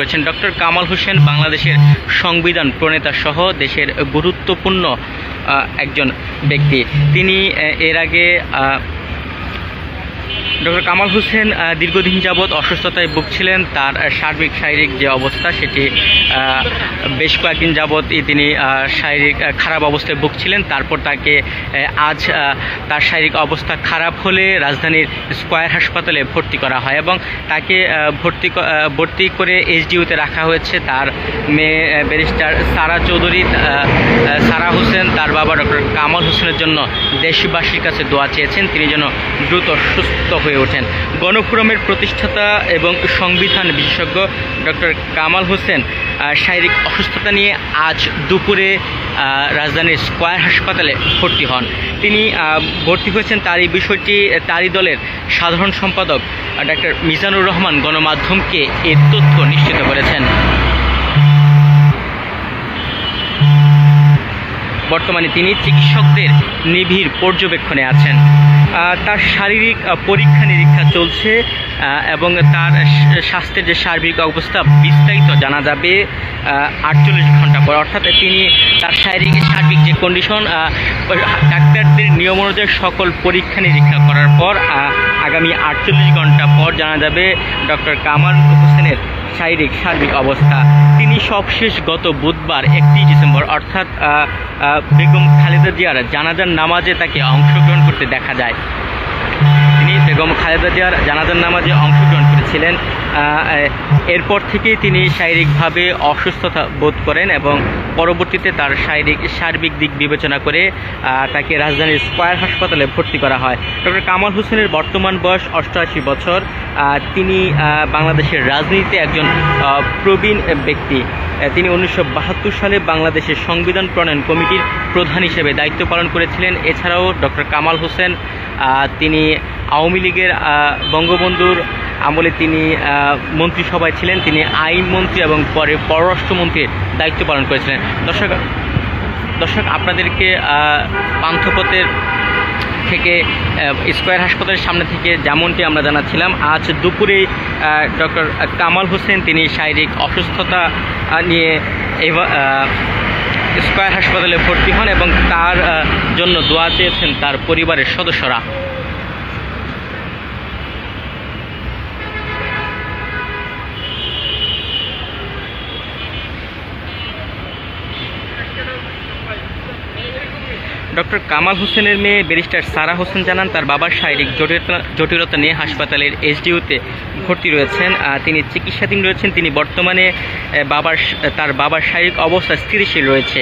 করেছেন ডক্টর কামাল হোসেন, বাংলাদেশের সংবিধান প্রণেতা সহ দেশের গুরুত্বপূর্ণ একজন ব্যক্তি। তিনি এর আগে ডক্টর কামাল হোসেন দীর্ঘদিন যাবৎ অসুস্থতায় ভুগছিলেন। তার সার্বিক, শারীরিক যে অবস্থা, সেটি বেশ কয়েকদিন যাবৎ তিনি শারীরিক খারাপ অবস্থায় ভুগছিলেন। তারপর তাকে আজ তার শারীরিক অবস্থা খারাপ হলে রাজধানীর স্কয়ার হাসপাতালে ভর্তি করা হয় এবং তাকে ভর্তি ভর্তি করে এইচডিউতে রাখা হয়েছে। তার মেয়ে ব্যারিস্টার সারা চৌধুরী সারা হোসেন, তার বাবা ডক্টর কামাল হোসেনের জন্য দেশবাসীর কাছে দোয়া চেয়েছেন। তিনি যেন দ্রুত সুস্থ হয়ে ওঠেন। গণফোরামের প্রতিষ্ঠাতা এবং সংবিধান বিশেষজ্ঞ ডক্টর কামাল হোসেন শারীরিক অসুস্থতা নিয়ে আজ দুপুরে রাজধানীর স্কয়ার হাসপাতালে ভর্তি হন। তিনি ভর্তি হয়েছেন তার এই বিষয়টি, তারই দলের সাধারণ সম্পাদক ডাক্তার মিজানুর রহমান গণমাধ্যমকে এ তথ্য নিশ্চিত করেছেন। বর্তমানে তিনি চিকিৎসকদের নিবিড় পর্যবেক্ষণে আছেন। তার শারীরিক পরীক্ষা নিরীক্ষা চলছে এবং তার স্বাস্থ্যের যে সার্বিক অবস্থা বিস্তারিত জানা যাবে আটচল্লিশ ঘণ্টা পর। অর্থাৎ তিনি তার শারীরিক, সার্বিক যে কন্ডিশন ডাক্তারদের নিয়ম অনুযায়ী সকল পরীক্ষা নিরীক্ষা করার পর আগামী আটচল্লিশ ঘণ্টা পর জানা যাবে ডক্টর কামাল হোসেনের শারীরিক, সার্বিক অবস্থা। তিনি সবশেষ গত বুধবার একটি ডিসেম্বর, অর্থাৎ বেগম খালেদা জিয়ার জানাজার নামাজে তাকে অংশগ্রহণ করতে দেখা যায়। বেগম খালেদা জিয়ার জানাজার নামাজে অংশগ্রহণ করেছিলেন এরপর থেকেই তিনি শারীরিকভাবে অসুস্থতা বোধ করেন এবং পরবর্তীতে তার শারীরিক, সার্বিক দিক বিবেচনা করে তাকে রাজধানীর স্কয়ার হাসপাতালে ভর্তি করা হয়। ডক্টর কামাল হোসেনের বর্তমান বয়স অষ্টআশি বছর। তিনি বাংলাদেশের রাজনীতিতে একজন প্রবীণ ব্যক্তি। তিনি উনিশশো বাহাত্তর সালে বাংলাদেশের সংবিধান প্রণয়ন কমিটির প্রধান হিসেবে দায়িত্ব পালন করেছিলেন। এছাড়াও ডক্টর কামাল হোসেন তিনি আওয়ামী লীগের বঙ্গবন্ধুর আমলে তিনি মন্ত্রিসভায় ছিলেন। তিনি আইনমন্ত্রী এবং পরে পররাষ্ট্রমন্ত্রীর দায়িত্ব পালন করেছিলেন। দর্শক দর্শক, আপনাদেরকে পান্থপথের থেকে স্কয়ার হাসপাতালের সামনে থেকে যেমনটি আমরা জানাচ্ছিলাম, আজ দুপুরে ডক্টর কামাল হোসেন, তিনি শারীরিক অসুস্থতা নিয়ে স্কয়ার হাসপাতালে ভর্তি হন এবং তার জন্য দোয়া চেয়েছেন তার পরিবারের সদস্যরা। ডক্টর কামাল হোসেনের মেয়ে ব্যারিস্টার সারা হোসেন জানান, তার বাবার শারীরিক জটিলতা জটিলতা নিয়ে হাসপাতালের এসডিউতে ভর্তি রয়েছেন তিনি চিকিৎসাধীন রয়েছেন, তিনি বর্তমানে বাবার তার বাবার শারীরিক অবস্থা স্থিতিশীল রয়েছে।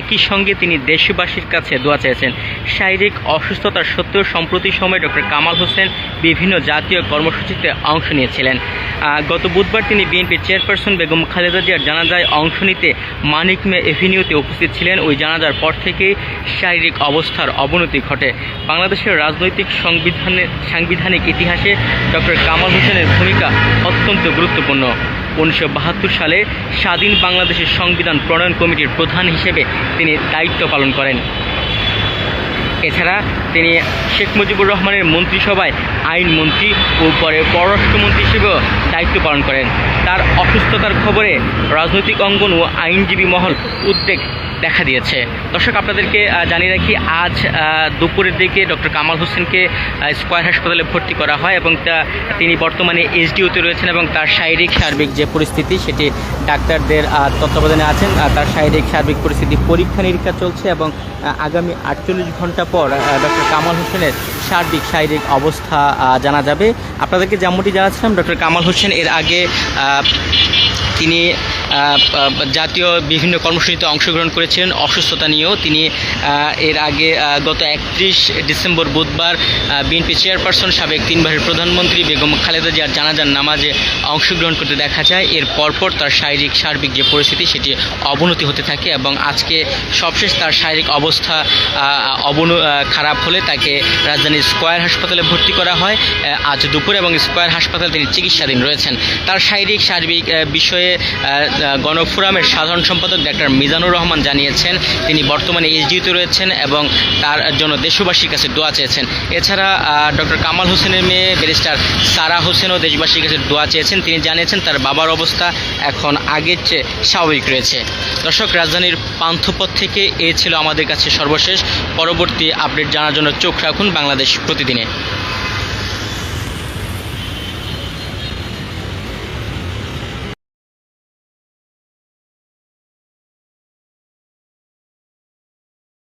একই সঙ্গে তিনি দেশবাসীর কাছে দোয়া চেয়েছেন। শারীরিক অসুস্থতার সত্ত্বেও সম্প্রতি সময়ে ডক্টর কামাল হোসেন বিভিন্ন জাতীয় কর্মসূচিতে অংশ নিয়েছিলেন। গত বুধবার তিনি বিএনপির চেয়ারপারসন বেগম খালেদা জিয়ার জানাজায় অংশ নিতে মানিক মে এভিনিউতে উপস্থিত ছিলেন। ওই জানাজার পর থেকেই শারীরিক অবস্থার অবনতি ঘটে। বাংলাদেশের রাজনৈতিক সংবিধানের সাংবিধানিক ইতিহাসে ডক্টর কামাল হোসেনের ভূমিকা অত্যন্ত গুরুত্বপূর্ণ। উনিশশো বাহাত্তর সালে স্বাধীন বাংলাদেশের সংবিধান প্রণয়ন কমিটির প্রধান হিসেবে তিনি দায়িত্ব পালন করেন। এছাড়া তিনি শেখ মুজিবুর রহমানের মন্ত্রিসভায় আইনমন্ত্রী ও পরে পররাষ্ট্রমন্ত্রী হিসেবেও দায়িত্ব পালন করেন। তার অসুস্থতার খবরে রাজনৈতিক অঙ্গন ও আইনজীবী মহল উদ্বেগ দেখা দিয়েছে। দর্শক, আপনাদেরকে জানিয়ে রাখি, আজ দুপুরের দিকে ডক্টর কামাল হোসেনকে স্কয়ার হাসপাতালে ভর্তি করা হয় এবং তিনি বর্তমানে এইচডিওতে রয়েছেন এবং তার শারীরিক, সার্বিক যে পরিস্থিতি, সেটি ডাক্তারদের তত্ত্বাবধানে আছেন। তার শারীরিক, সার্বিক পরিস্থিতি পরীক্ষা নিরীক্ষা চলছে এবং আগামী আটচল্লিশ ঘণ্টা পর ডক্টর কামাল হোসেনের সার্বিক শারীরিক অবস্থা জানা যাবে। আপনাদেরকে যেমনটি জানাচ্ছিলাম, ডক্টর কামাল হোসেন এর আগে তিনি জাতীয় বিভিন্ন কর্মসূচিতে অংশগ্রহণ করেছেন। অসুস্থতা নিয়েও তিনি এর আগে গত একত্রিশ ডিসেম্বর বুধবার বিএনপি চেয়ারপারসন সাবেক তিনবারের প্রধানমন্ত্রী বেগম খালেদা জিয়ার জানাজার নামাজে অংশগ্রহণ করতে দেখা যায়। এর পরপর তার শারীরিক, সার্বিক যে পরিস্থিতি, সেটি অবনতি হতে থাকে এবং আজকে সবশেষ তার শারীরিক অবস্থা অবন খারাপ হলে তাকে রাজধানীর স্কয়ার হাসপাতালে ভর্তি করা হয়। আজ দুপুরে এবং স্কয়ার হাসপাতালে তিনি চিকিৎসাধীন রয়েছেন। তার শারীরিক, সার্বিক বিষয়ে গণফোরামের সাধারণ সম্পাদক ডাক্তার মিজানুর রহমান জানিয়েছেন, তিনি বর্তমানে এসডিউতে রয়েছেন এবং তার জন্য দেশবাসীর কাছে দোয়া চেয়েছেন। এছাড়া ডক্টর কামাল হোসেনের মেয়ে ব্যারিস্টার সারা হোসেনও দেশবাসীর কাছে দোয়া চেয়েছেন। তিনি জানিয়েছেন, তার বাবার অবস্থা এখন আগের চেয়ে স্বাভাবিক রয়েছে। দর্শক, রাজধানীর পান্থপথ থেকে এ ছিল আমাদের কাছে সর্বশেষ। পরবর্তী আপডেট জানার জন্য চোখ রাখুন বাংলাদেশ প্রতিদিনে।